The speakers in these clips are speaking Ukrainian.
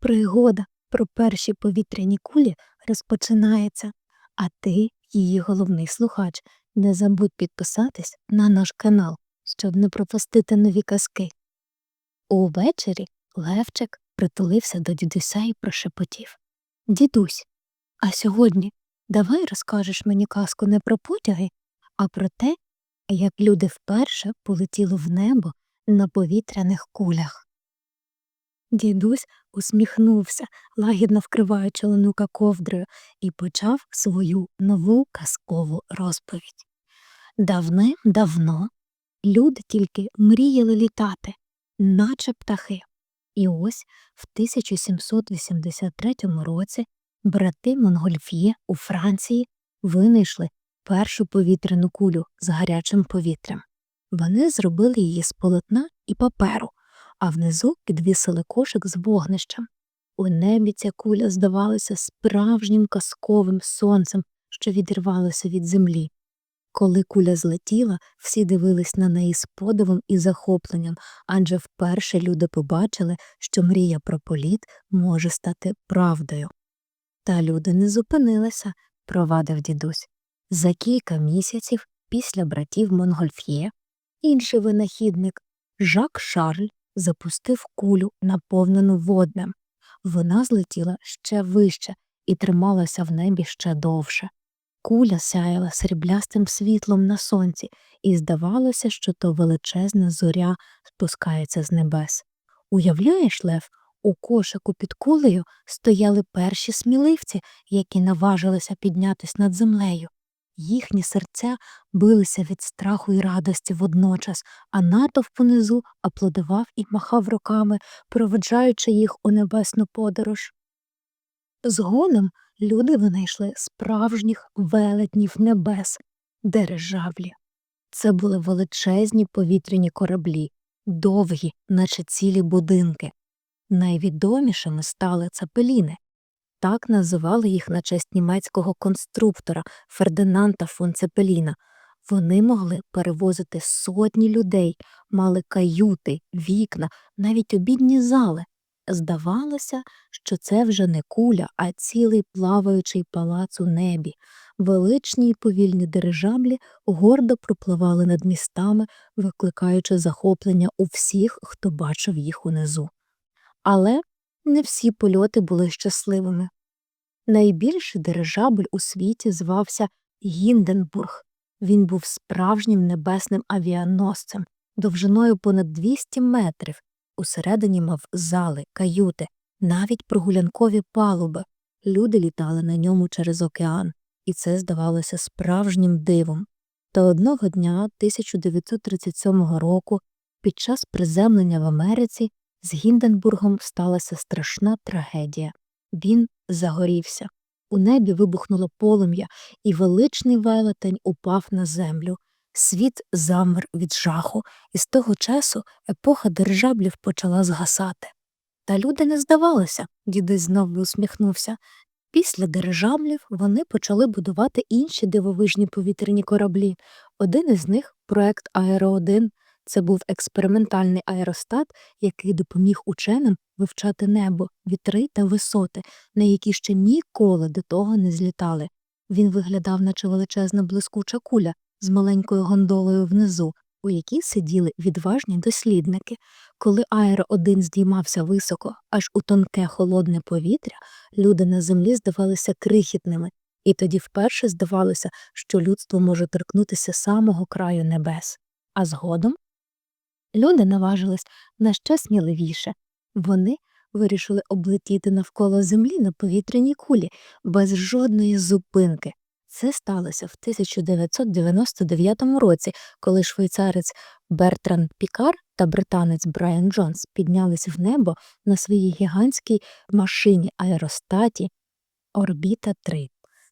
Пригода про перші повітряні кулі розпочинається, а ти, її головний слухач, не забудь підписатись на наш канал, щоб не пропустити нові казки. Увечері Левчик притулився до дідуся і прошепотів Дідусь, а сьогодні давай розкажеш мені казку не про потяги, а про те, як люди вперше полетіли в небо на повітряних кулях. Дідусь усміхнувся, лагідно вкриваючи онука ковдрою, і почав свою нову казкову розповідь. Давним-давно люди тільки мріяли літати, наче птахи. І ось в 1783 році брати Монгольф'є у Франції винайшли першу повітряну кулю з гарячим повітрям. Вони зробили її з полотна і паперу, а внизу підвісили кошик з вогнищем. У небі ця куля здавалася справжнім казковим сонцем, що відірвалося від землі. Коли куля злетіла, всі дивились на неї з подивом і захопленням, адже вперше люди побачили, що мрія про політ може стати правдою. Та люди не зупинилися, провадив дідусь. За кілька місяців після братів Монгольф'є інший винахідник Жак Шарль запустив кулю, наповнену воднем. Вона злетіла ще вище і трималася в небі ще довше. Куля сяяла сріблястим світлом на сонці, і здавалося, що то величезна зоря спускається з небес. Уявляєш, Лев, у кошику під кулею стояли перші сміливці, які наважилися піднятись над землею. Їхні серця билися від страху і радості водночас, а натовп унизу аплодував і махав руками, проведжаючи їх у небесну подорож. Згодом люди винайшли справжніх велетнів небес, дирижаблі. Це були величезні повітряні кораблі, довгі, наче цілі будинки. Найвідомішими стали цапеліни. Так називали їх на честь німецького конструктора Фердинанда фон Цепеліна. Вони могли перевозити сотні людей, мали каюти, вікна, навіть обідні зали. Здавалося, що це вже не куля, а цілий плаваючий палац у небі. Величні й повільні дирижаблі гордо пропливали над містами, викликаючи захоплення у всіх, хто бачив їх унизу. Але не всі польоти були щасливими. Найбільший дирижабль у світі звався Гінденбург. Він був справжнім небесним авіаносцем, довжиною понад 200 метрів. Усередині мав зали, каюти, навіть прогулянкові палуби. Люди літали на ньому через океан, і це здавалося справжнім дивом. Та одного дня 1937 року, під час приземлення в Америці, з Гінденбургом сталася страшна трагедія. Він загорівся. У небі вибухнуло полум'я, і величний велетень упав на землю. Світ замер від жаху, і з того часу епоха дирижаблів почала згасати. Та люди не здавалися, дідусь знову усміхнувся. Після дирижаблів вони почали будувати інші дивовижні повітряні кораблі. Один із них проект Аеро 1 це був експериментальний аеростат, який допоміг ученим вивчати небо, вітри та висоти, на які ще ніколи до того не злітали. Він виглядав, наче величезна блискуча куля з маленькою гондолою внизу, у якій сиділи відважні дослідники. Коли аеро 1 здіймався високо, аж у тонке холодне повітря, люди на землі здавалися крихітними, і тоді вперше здавалося, що людство може торкнутися самого краю небес. А згодом Люди наважились на ще сміливіше. Вони вирішили облетіти навколо землі на повітряній кулі без жодної зупинки. Це сталося в 1999 році, коли швейцарець Бертран Пікар та британець Брайан Джонс піднялись в небо на своїй гігантській машині аеростаті Орбіта 3.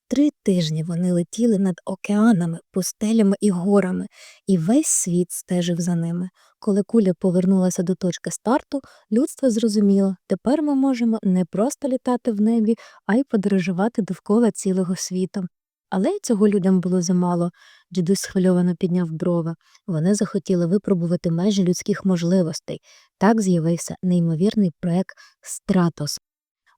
Три тижні вони летіли над океанами, пустелями і горами, і весь світ стежив за ними. Коли куля повернулася до точки старту, людство зрозуміло, тепер ми можемо не просто літати в небі, а й подорожувати довкола цілого світу. Але й цього людям було замало. Дідусь схвильовано підняв брови. Вони захотіли випробувати межі людських можливостей. Так з'явився неймовірний проект Стратос.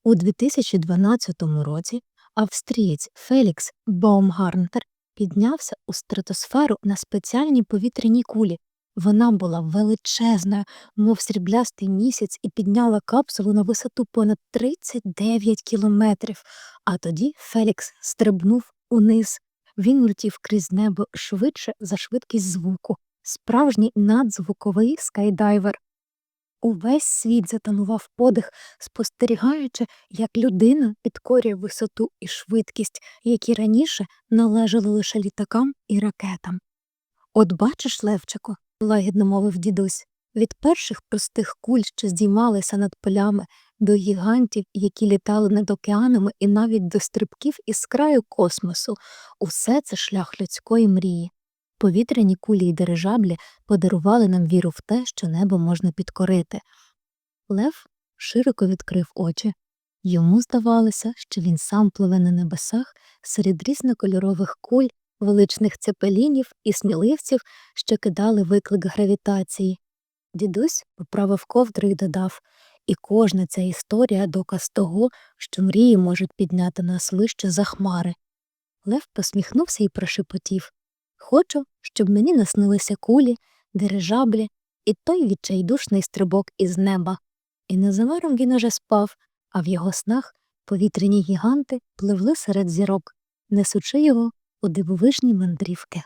У 2012 році австрієць Фелікс Баумгарнтер піднявся у стратосферу на спеціальній повітряній кулі. Вона була величезною, мов сріблястий місяць, і підняла капсулу на висоту понад 39 кілометрів. А тоді Фелікс стрибнув униз. Він летів крізь небо швидше за швидкість звуку, справжній надзвуковий скайдайвер. Увесь світ затанував подих, спостерігаючи, як людина підкорює висоту і швидкість, які раніше належали лише літакам і ракетам. От бачиш, Левчику, лагідно мовив дідусь, від перших простих куль, що здіймалися над полями, до гігантів, які літали над океанами, і навіть до стрибків із краю космосу, усе це шлях людської мрії. Повітряні кулі й дирижаблі подарували нам віру в те, що небо можна підкорити. Лев широко відкрив очі. Йому здавалося, що він сам пливе на небесах серед різнокольорових куль, величних цепелінів і сміливців, що кидали виклик гравітації. Дідусь поправив ковдру і додав і кожна ця історія доказ того, що мрії можуть підняти нас вище за хмари. Лев посміхнувся і прошепотів Хочу, щоб мені наснилися кулі, дирижаблі і той відчайдушний стрибок із неба. І незабаром він уже спав, а в його снах повітряні гіганти пливли серед зірок, несучи його у дивовижні мандрівки.